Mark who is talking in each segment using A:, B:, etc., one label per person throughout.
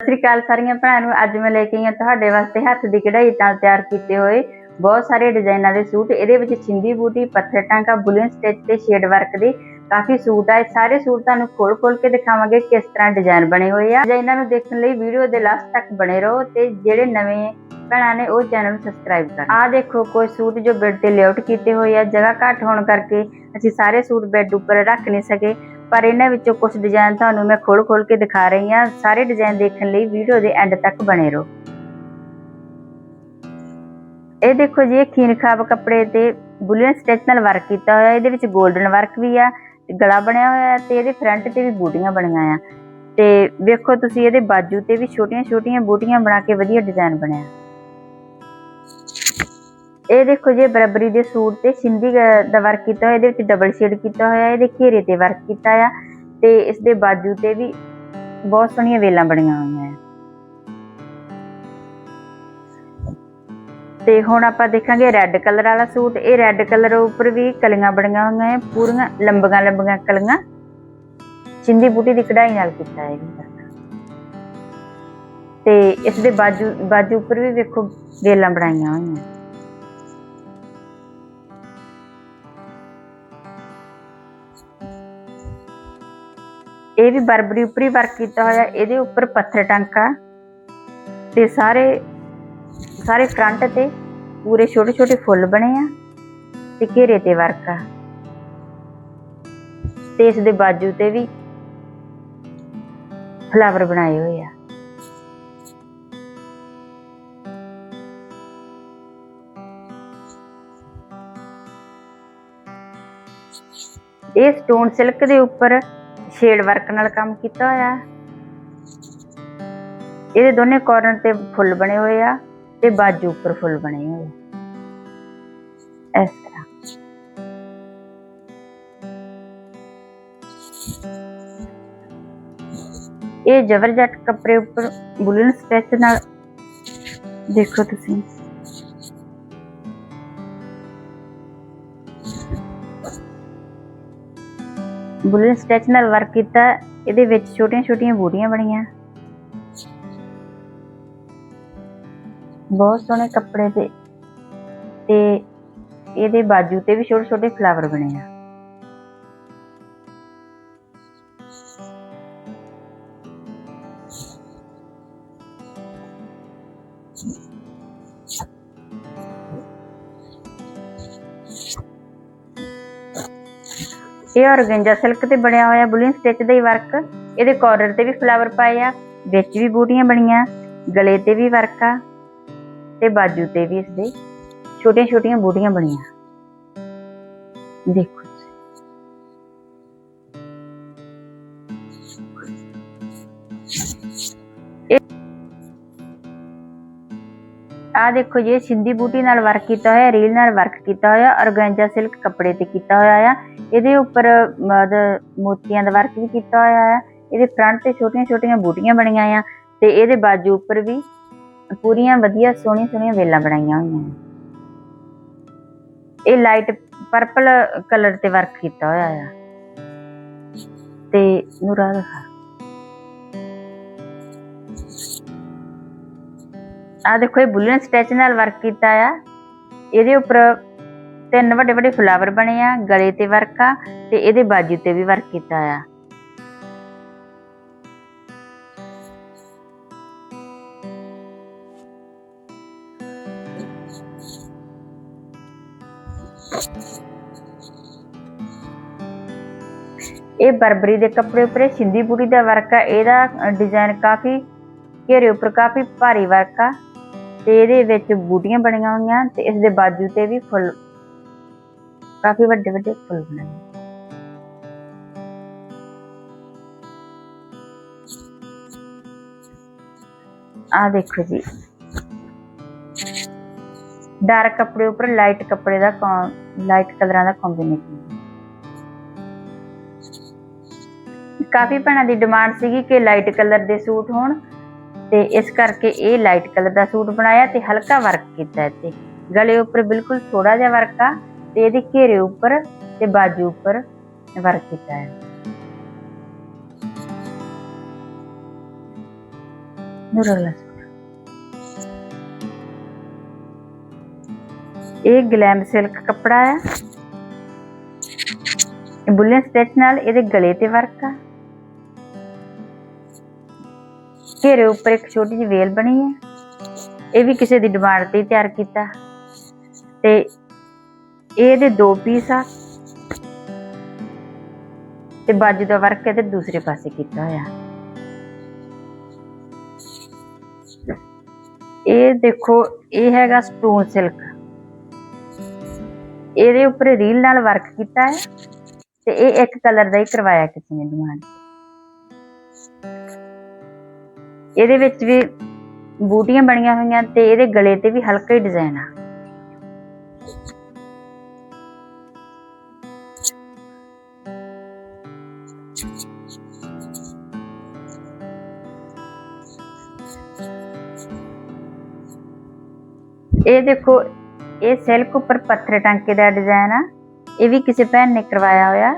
A: ਸਤਿ ਸ੍ਰੀ ਅਕਾਲ ਸਾਰੀਆਂ ਭੈਣਾਂ। ਨੂੰ ਅੱਜ ਮੈਂ ਲੈ ਕੇ ਆਈ ਹਾਂ ਤੁਹਾਡੇ ਵਾਸਤੇ ਹੱਥ ਦੀ ਕਢਾਈ ਨਾਲ ਤਿਆਰ ਕੀਤੇ ਹੋਏ ਬਹੁਤ ਸਾਰੇ ਡਿਜ਼ਾਈਨਾਂ ਦੇ ਸੂਟ। ਇਹਦੇ ਵਿੱਚ ਛਿੰਦੀ ਬੂਟੀ, ਪੱਥਰ ਟਾਂਕਾ, ਬੁਲੀਨ ਸਟਿਚ ਤੇ ਸ਼ੇਡ ਵਰਕ ਦੇ ਕਾਫੀ ਸੂਟ ਆ। ਸਾਰੇ ਸੂਟ ਤੁਹਾਨੂੰ ਖੋਲ ਖੋਲ ਕੇ ਦਿਖਾਵਾਂਗੇ ਕਿਸ ਤਰ੍ਹਾਂ ਡਿਜ਼ਾਈਨ ਬਣੇ ਹੋਏ ਆ। ਡਿਜ਼ਾਈਨਾਂ ਨੂੰ ਦੇਖਣ ਲਈ ਵੀਡੀਓ ਦੇ ਲਾਸਟ ਤੱਕ ਬਣੇ ਰਹੋ ਤੇ ਜਿਹੜੇ ਨਵੇਂ ਭੈਣਾਂ ਨੇ ਉਹ ਚੈਨਲ ਨੂੰ ਸਬਸਕ੍ਰਾਈਬ ਕਰ। ਆ ਦੇਖੋ, ਕੋਈ ਸੂਟ ਜੋ ਬੈੱਡ ਤੇ ਲੇਆਊਟ ਕੀਤੇ ਹੋਏ ਆ। ਜਗ੍ਹਾ ਘੱਟ ਹੋਣ ਕਰਕੇ ਅਸੀਂ ਸਾਰੇ ਸੂਟ ਬੈੱਡ ਉੱਪਰ ਰੱਖ ਨਹੀਂ ਸਕੇ। ਪਰ ਇਹਨਾਂ ਵਿੱਚੋਂ ਕੁਝ ਡਿਜ਼ਾਈਨ ਤੁਹਾਨੂੰ ਮੈਂ ਖੋਲ ਖੋਲ ਕੇ ਦਿਖਾ ਰਹੀ ਹਾਂ। ਸਾਰੇ ਡਿਜ਼ਾਈਨ ਦੇਖਣ ਲਈ ਵੀਡੀਓ ਦੇ ਐਂਡ ਤੱਕ ਬਣੇ ਰਹੋ। ਇਹ ਦੇਖੋ ਜੀ, ਇਹ ਖੀਨ ਖਾਬ ਕੱਪੜੇ ਤੇ ਬੁਲੀਅਨ ਸਟਿਚ ਨਾਲ ਵਰਕ ਕੀਤਾ ਹੋਇਆ। ਇਹਦੇ ਵਿੱਚ 골ਡਨ ਵਰਕ ਵੀ ਆ ਗਲਾ ਬਣਿਆ ਹੋਇਆ ਤੇ ਇਹਦੇ ਫਰੰਟ ਤੇ ਵੀ ਬੂਟੀਆਂ ਬਣੀਆਂ ਆ। ਤੇ ਵੇਖੋ ਤੁਸੀਂ, ਇਹਦੇ ਬਾਜੂ ਤੇ ਵੀ ਛੋਟੀਆਂ ਛੋਟੀਆਂ ਬੂਟੀਆਂ ਬਣਾ ਕੇ ਵਧੀਆ ਡਿਜ਼ਾਈਨ ਬਣਿਆ। ਇਹ ਦੇਖੋ ਜੀ, ਬਰਾਬਰੀ ਦੇ ਸੂਟ ਤੇ ਸਿੰਧੀ ਦਾ ਵਰਕ ਕੀਤਾ ਹੋਇਆ, ਇਹਦੇ ਵਿੱਚ ਡਬਲ ਸ਼ੇਡ ਕੀਤਾ ਹੋਇਆ, ਇਹਦੇ ਘੇਰੇ ਤੇ ਵਰਕ ਕੀਤਾ ਆ ਤੇ ਇਸ ਦੇ ਬਾਜੂ ਤੇ ਵੀ ਬਹੁਤ ਸੋਹਣੀਆਂ ਵੇਲਾਂ ਬਣੀਆਂ ਹੋਈਆਂ ਆ। ਤੇ ਹੁਣ ਆਪਾਂ ਦੇਖਾਂਗੇ ਰੈੱਡ ਕਲਰ ਵਾਲਾ ਸੂਟ। ਇਹ ਰੈੱਡ ਕਲਰ ਉੱਪਰ ਵੀ ਕਲੀਆਂ ਬਣੀਆਂ ਹੋਈਆਂ ਹੈ ਪੂਰੀਆਂ ਲੰਬੀਆਂ ਲੰਬੀਆਂ ਕਲੀਆਂ। ਸਿੰਧੀ ਬੂਟੀ ਦੀ ਕਢਾਈ ਨਾਲ ਕੀਤਾ ਹੈ ਇਹ ਤੇ ਇਸ ਦੇ ਬਾਜੂ ਬਾਜੂ ਉੱਪਰ ਵੀ ਵੇਖੋ ਵੇਲਾਂ ਬਣਾਈਆਂ ਹੋਈਆਂ। ਇਹ ਵੀ ਬਰਬਰੀ ਉੱਪਰੀ ਵਰਕ ਕੀਤਾ ਹੋਇਆ, ਇਹਦੇ ਉੱਪਰ ਪੱਥਰ ਟਾਂਕਾ ਤੇ ਸਾਰੇ ਸਾਰੇ ਫਰੰਟ ਤੇ ਪੂਰੇ ਛੋਟੇ ਛੋਟੇ ਫੁੱਲ ਬਣੇ ਆ ਤੇ ਘੇਰੇ ਤੇ ਵਰਕ ਆ। ਤੇ ਇਸ ਦੇ ਬਾਜੂ ਤੇ ਵੀ ਫਲਾਵਰ ਬਣਾਏ ਹੋਏ ਆ। ਇਹ ਸਟੋਨ ਸਿਲਕ ਦੇ ਉੱਪਰ ਸ਼ੇਡ ਵਰਕ ਨਾਲ ਕੰਮ ਕੀਤਾ ਹੋਇਆ ਇਹਦੇ ਦੋਨੇ ਕਾਰਨਰ ਤੇ ਫੁੱਲ ਬਣੇ ਹੋਏ ਆ ਤੇ ਬਾਜੂ ਉੱਪਰ ਫੁੱਲ ਬਣੇ ਹੋਏ ਆ। ਇਸ ਤਰ੍ਹਾਂ। ਇਹ ਜ਼ਬਰਜੱਟ ਕੱਪੜੇ ਉੱਪਰ ਬੁਲਨ ਸਟਿਚ ਨਾਲ ਦੇਖੋ ਤੁਸੀਂ। ਬੁਲਨ ਸਟੈਚ ਨਾਲ ਵਰਕ ਕੀਤਾ, ਇਹਦੇ ਵਿੱਚ ਛੋਟੀਆਂ ਛੋਟੀਆਂ ਬੂਟੀਆਂ ਬਣੀਆਂ। ਬਹੁਤ ਸੋਹਣੇ ਕੱਪੜੇ ਤੇ ਤੇ ਇਹਦੇ ਬਾਜੂ ਤੇ ਵੀ ਛੋਟੇ ਛੋਟੇ ਫਲਾਵਰ ਬਣੇ ਆ। ਇਹ ਔਰਗੰਜਾ ਸਿਲਕ ਤੇ ਬਣਿਆ ਹੋਇਆ ਬੁਲਿਨ ਸਟਿਚ ਦਾ ਹੀ ਵਰਕ। ਇਹਦੇ ਕਾਰਨਰ ਤੇ ਵੀ ਫਲਾਵਰ ਪਾਏ ਆ, ਵਿੱਚ ਵੀ ਬੂਟੀਆਂ ਬਣੀਆਂ, ਗਲੇ ਤੇ ਵੀ ਵਰਕ ਆ, ਤੇ ਬਾਜੂ ਤੇ ਵੀ ਇਸਦੇ ਛੋਟੀਆਂ ਛੋਟੀਆਂ ਬੂਟੀਆਂ ਬਣੀਆਂ। ਦੇਖੋ। ਆ ਦੇਖੋ ਜੀ, ਇਹ ਬੂਟੀ ਨਾਲ ਵਰਕ ਕੀਤਾ ਹੋਇਆ ਰੀਲ ਨਾਲ ਵਰਕ ਕੀਤਾ ਹੋਇਆ ਔਰਗੈਂਜਾ ਸਿਲਕ ਕੱਪੜੇ ਤੇ ਕੀਤਾ ਹੋਇਆ ਆ। ਇਹਦੇ ਉੱਪਰ ਮੋਤੀਆਂ ਦਾ ਵਰਕ ਵੀ ਕੀਤਾ ਹੋਇਆ ਆ। ਇਹਦੇ ਫਰੰਟ ਤੇ ਛੋਟੀਆਂ ਛੋਟੀਆਂ ਬੂਟੀਆਂ ਬਣੀਆਂ ਆ ਤੇ ਇਹਦੇ ਬਾਜੂ ਉੱਪਰ ਵੀ ਪੂਰੀਆਂ ਵਧੀਆ ਸੋਹਣੀਆਂ ਸੋਹਣੀਆਂ ਵੇਲਾਂ ਬਣਾਈਆਂ ਹੋਈਆਂ ਇਹ ਲਾਈਟ ਪਰਪਲ ਕਲਰ ਤੇ ਵਰਕ ਕੀਤਾ ਹੋਇਆ ਆ। ਤੇ ਨੂਰਾ ਆ ਦੇਖੋ, ਇਹ ਬੁਲੀਅਨ ਸਟੈਚ ਨਾਲ ਵਰਕ ਕੀਤਾ ਆ। ਇਹਦੇ ਉੱਪਰ ਤਿੰਨ ਵੱਡੇ ਵੱਡੇ ਫਲਾਵਰ ਬਣੇ ਆ, ਗਲੇ ਤੇ ਵਰਕ ਆ ਤੇ ਇਹਦੇ ਬਾਜੂ ਤੇ ਵੀ ਵਰਕ ਕੀਤਾ ਆ। ਇਹ ਬਰਬਰੀ ਦੇ ਕੱਪੜੇ ਉੱਪਰ, ਇਹ ਸਿੰਧੀ ਬੂਟੀ ਦਾ ਵਰਕ ਆ, ਇਹਦਾ ਡਿਜ਼ਾਈਨ ਕਾਫੀ ਘੇਰੇ ਉੱਪਰ ਕਾਫੀ ਭਾਰੀ ਵਰਕ ਆ। ਤੇ ਇਹਦੇ ਵਿੱਚ ਬੂਟੀਆਂ ਬਣੀਆਂ ਹੋਈਆਂ ਤੇ ਇਸ ਦੇ ਬਾਜੂ ਤੇ ਵੀ ਫੁੱਲ, ਕਾਫੀ ਵੱਡੇ ਵੱਡੇ ਫੁੱਲ ਬਣੇ ਆ ਦੇਖੋ ਜੀ। ਡਾਰਕ ਕੱਪੜੇ ਉੱਪਰ, ਲਾਈਟ ਕੱਪੜੇ ਦਾ ਲਾਈਟ ਕਲਰਾਂ ਦਾ ਕੰਬੀਨੇਸ਼ਨ ਕਾਫੀ ਭੈਣਾਂ ਦੀ ਡਿਮਾਂਡ ਸੀਗੀ ਕਿ ਲਾਈਟ ਕਲਰ ਦੇ ਸੂਟ ਹੋਣ। ਤੇ ਇਸ ਕਰਕੇ ਇਹ ਲਾਈਟ ਕਲਰ ਦਾ ਸੂਟ ਬਣਾਇਆ ਤੇ ਹਲਕਾ ਵਰਕ ਕੀਤਾ ਇੱਥੇ ਗਲੇ ਉੱਪਰ ਬਿਲਕੁਲ ਥੋੜਾ ਜਿਹਾ ਵਰਕ ਆ ਤੇ ਇਹਦੇ ਘੇਰੇ ਉੱਪਰ ਤੇ ਬਾਜੂ ਉੱਪਰ ਵਰਕ ਕੀਤਾ ਹੈ ਨੂਰਲਾ ਇਹ ਗਲੈਮ ਸਿਲਕ ਕੱਪੜਾ ਹੈ ਇਹ ਬੁੱਲੇ ਸਟਿਚ ਨਾਲ ਇਹਦੇ ਗਲੇ ਤੇ ਵਰਕ ਆ ਘੇਰੇ ਉੱਪਰ ਇੱਕ ਛੋਟੀ ਜਿਹੀ ਵੇਲ ਬਣੀ ਹੈ। ਇਹ ਵੀ ਕਿਸੇ ਦੀ ਡਿਮਾਂਡ ਤੇ ਤਿਆਰ ਕੀਤਾ। ਤੇ ਇਹਦੇ ਦੋ ਪੀਸ ਆ। ਤੇ ਬਾਜੂ ਦਾ ਵਰਕ ਇਹਦੇ ਦੂਸਰੇ ਪਾਸੇ ਕੀਤਾ ਹੋਇਆ। ਇਹ ਦੇਖੋ, ਇਹ ਹੈਗਾ ਸਟੋਨ ਸਿਲਕ ਇਹਦੇ ਉੱਪਰ ਰੀਲ ਨਾਲ ਵਰਕ ਕੀਤਾ ਹੈ। ਤੇ ਇਹ ਇੱਕ ਕਲਰ ਦਾ ਹੀ ਕਰਵਾਇਆ ਕਿਸੇ ਨੇ ਡਿਮਾਂਡ। ਇਹਦੇ ਵਿੱਚ ਵੀ ਬੂਟੀਆਂ ਬਣੀਆਂ ਹੋਈਆਂ ਤੇ ਇਹਦੇ ਗਲੇ ਤੇ ਵੀ ਹਲਕਾ ਹੀ ਡਿਜ਼ਾਈਨ ਆ। ਇਹ ਦੇਖੋ, ਇਹ ਸਿਲਕ ਉੱਪਰ ਪੱਥਰ ਟਾਂਕੇ ਦਾ ਡਿਜ਼ਾਈਨ ਆ। ਇਹ ਵੀ ਕਿਸੇ ਭੈਣ ਨੇ ਕਰਵਾਇਆ ਹੋਇਆ।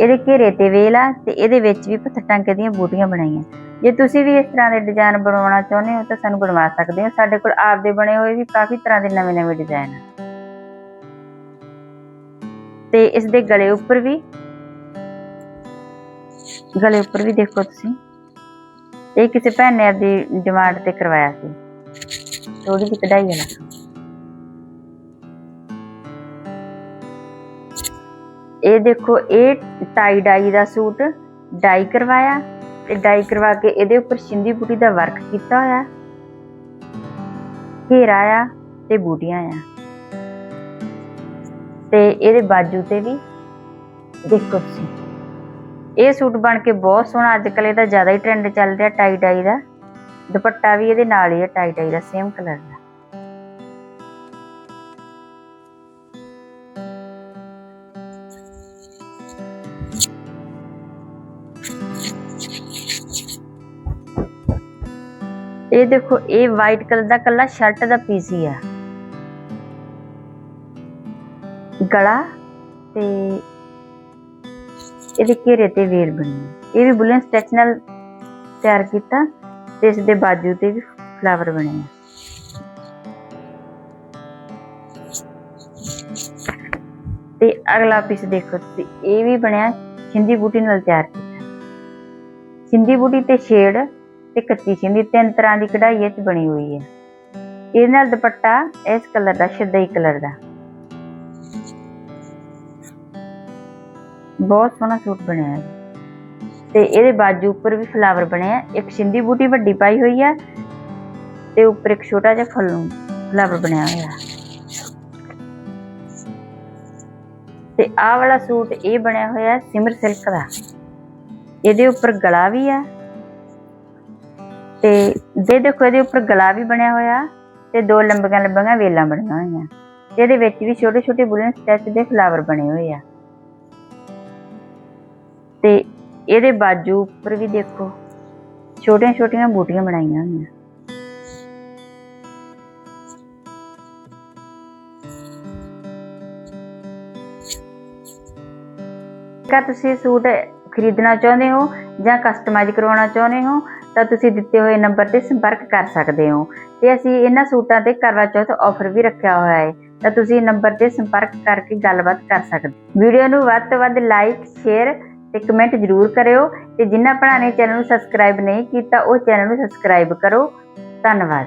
A: ਇਹਦੇ ਘੇਰੇ ਤੇ ਵੇਲ ਆ ਤੇ ਇਹਦੇ ਵਿੱਚ ਵੀ ਪੱਥਰ ਟਾਂਕੇ ਦੀਆਂ ਬੂਟੀਆਂ ਬਣਾਈਆਂ। ਜੇ ਤੁਸੀਂ ਵੀ ਇਸ ਤਰ੍ਹਾਂ ਦੇ ਡਿਜ਼ਾਈਨ ਬਣਵਾਉਣਾ ਚਾਹੁੰਦੇ ਹੋ ਤਾਂ ਸਾਨੂੰ ਬਣਵਾ ਸਕਦੇ ਹੋ। ਸਾਡੇ ਕੋਲ ਆਪਦੇ ਬਣੇ ਹੋਏ ਵੀ ਕਾਫੀ ਤਰ੍ਹਾਂ ਦੇ ਨਵੇਂ-ਨਵੇਂ ਡਿਜ਼ਾਈਨ ਆ। ਤੇ ਇਸ ਦੇ ਗਲੇ ਉੱਪਰ ਵੀ, ਗਲੇ ਉੱਪਰ ਵੀ ਦੇਖੋ ਤੁਸੀਂ। ਇਹ ਕਿਸੇ ਭੈਣ ਨੇ ਆਪਦੀ ਡਿਮਾਂਡ ਤੇ ਕਰਵਾਇਆ ਸੀ। ਥੋੜੀ ਜਿਹੀ ਕਢਾਈ ਵਾਲਾ ਇਹ ਦੇਖੋ, ਇਹ ਟਾਈ ਡਾਈ ਦਾ ਸੂਟ ਡਾਈ ਕਰਵਾਇਆ ਤੇ ਡਾਈ ਕਰਵਾ ਕੇ ਇਹਦੇ ਉੱਪਰ ਸਿੰਧੀ ਬੂਟੀ ਦਾ ਵਰਕ ਕੀਤਾ ਹੋਇਆ। ਘੇਰਾ ਆ ਤੇ ਬੂਟੀਆਂ ਆ ਤੇ ਇਹਦੇ ਬਾਜੂ ਤੇ ਵੀ ਦੇਖੋ ਤੁਸੀਂ। ਇਹ ਸੂਟ ਬਣ ਕੇ ਬਹੁਤ ਸੋਹਣਾ ਅੱਜ ਕੱਲ੍ਹ ਇਹਦਾ ਜ਼ਿਆਦਾ ਹੀ ਟ੍ਰੈਂਡ ਚੱਲ ਰਿਹਾ ਟਾਈ ਡਾਈ ਦਾ। ਦੁਪੱਟਾ ਵੀ ਇਹਦੇ ਨਾਲ ਹੀ ਹੈ ਟਾਈ ਡਾਈ ਦਾ ਸੇਮ ਕਲਰ ਦਾ। ਇਹ ਦੇਖੋ, ਇਹ ਵਾਈਟ ਕਲਰ ਦਾ ਕੱਲਾ ਸ਼ਰਟ ਦਾ ਪੀਸ ਹੀ ਆ। ਗਲਾ ਤੇ ਇਹਦੇ ਘੇਰੇ ਤੇ ਵੇਲ ਬਣੀ ਹੈ। ਇਹ ਵੀ ਬੁਲਨ ਸਟੈਚ ਨਾਲ ਤਿਆਰ ਕੀਤਾ ਤੇ ਇਸ ਦੇ ਬਾਜੂ ਤੇ ਵੀ ਫਲਾਵਰ ਬਣੇ ਆ। ਤੇ ਅਗਲਾ ਪੀਸ ਦੇਖੋ ਤੁਸੀਂ, ਇਹ ਵੀ ਬਣਿਆ ਸਿੰਧੀ ਬੂਟੀ ਨਾਲ ਤਿਆਰ ਕੀਤਾ। ਸਿੰਧੀ ਬੂਟੀ ਤੇ ਸ਼ੇਡ ਤੇ ਕੱਚੀ ਸਿੰਧੀ ਤਿੰਨ ਤਰ੍ਹਾਂ ਦੀ ਕਢਾਈ ਇਹ ਬਣੀ ਹੋਈ ਹੈ। ਇਹਦੇ ਨਾਲ ਦੁਪੱਟਾ ਇਸ ਕਲਰ ਦਾ, ਸ਼ਿੱਦਈ ਕਲਰ ਦਾ। ਬਹੁਤ ਸੋਹਣਾ ਸੂਟ ਬਣਿਆ ਹੈ। ਤੇ ਇਹਦੇ ਬਾਜੂ ਉੱਪਰ ਵੀ ਫਲਾਵਰ ਬਣੇ ਇੱਕ ਸਿੰਧੀ ਬੂਟੀ ਵੱਡੀ ਪਾਈ ਹੋਈ ਹੈ ਤੇ ਉੱਪਰ ਇੱਕ ਛੋਟਾ ਜਿਹਾ ਫੁੱਲ ਫਲਾਵਰ ਬਣਿਆ ਹੋਇਆ ਤੇ ਆਹ ਵਾਲਾ ਸੂਟ ਇਹ ਬਣਿਆ ਹੋਇਆ ਸਿਮਰ ਸਿਲਕ ਦਾ। ਇਹਦੇ ਉੱਪਰ ਗਲਾ ਵੀ ਹੈ ਤੇ ਦੇ ਦੇਖੋ ਇਹਦੇ ਉੱਪਰ ਗਲਾ ਵੀ ਬਣਿਆ ਹੋਇਆ ਤੇ ਦੋ ਲੰਬੀਆਂ ਲੰਬੀਆਂ ਵੇਲਾਂ ਬਣੀਆਂ ਹੋਈਆਂ। ਇਹਦੇ ਵਿੱਚ ਵੀ ਛੋਟੇ ਛੋਟੇ ਬੁਲਨ ਸਟੈਚ ਦੇ ਫਲਾਵਰ ਬਣੇ ਹੋਏ ਆ। ਤੇ ਇਹਦੇ ਬਾਜੂ ਉੱਪਰ ਵੀ ਦੇਖੋ, ਛੋਟੀਆਂ ਛੋਟੀਆਂ ਬੂਟੀਆਂ ਬਣਾਈਆਂ ਹੋਈਆਂ। ਜੇਕਰ ਤੁਸੀਂ ਸੂਟ ਖਰੀਦਣਾ ਚਾਹੁੰਦੇ ਹੋ ਜਾਂ ਕਸਟਮਾਈਜ਼ ਕਰਵਾਉਣਾ ਚਾਹੁੰਦੇ ਹੋ? ਤਾਂ ਤੁਸੀਂ ਦਿੱਤੇ ਹੋਏ ਨੰਬਰ ਤੇ ਸੰਪਰਕ ਕਰ ਸਕਦੇ ਹੋ। ਤੇ ਅਸੀਂ ਇਹਨਾਂ ਸੂਟਾਂ ਤੇ ਕਰਵਾ ਚੌਥ ਆਫਰ ਵੀ ਰੱਖਿਆ ਹੋਇਆ ਹੈ। ਤਾਂ ਤੁਸੀਂ ਨੰਬਰ ਤੇ ਸੰਪਰਕ ਕਰਕੇ ਗੱਲਬਾਤ ਕਰ ਸਕਦੇ ਵੀਡੀਓ ਨੂੰ ਵੱਧ ਤੋਂ ਵੱਧ ਲਾਈਕ ਸ਼ੇਅਰ ਤੇ ਕਮੈਂਟ ਜ਼ਰੂਰ ਕਰਿਓ। ਤੇ ਜਿਨ੍ਹਾਂ ਭਰਾ ਨੇ ਚੈਨਲ ਨੂੰ ਸਬਸਕ੍ਰਾਈਬ ਨਹੀਂ ਕੀਤਾ, ਉਹ ਚੈਨਲ ਨੂੰ ਸਬਸਕ੍ਰਾਈਬ ਕਰੋ। ਧੰਨਵਾਦ।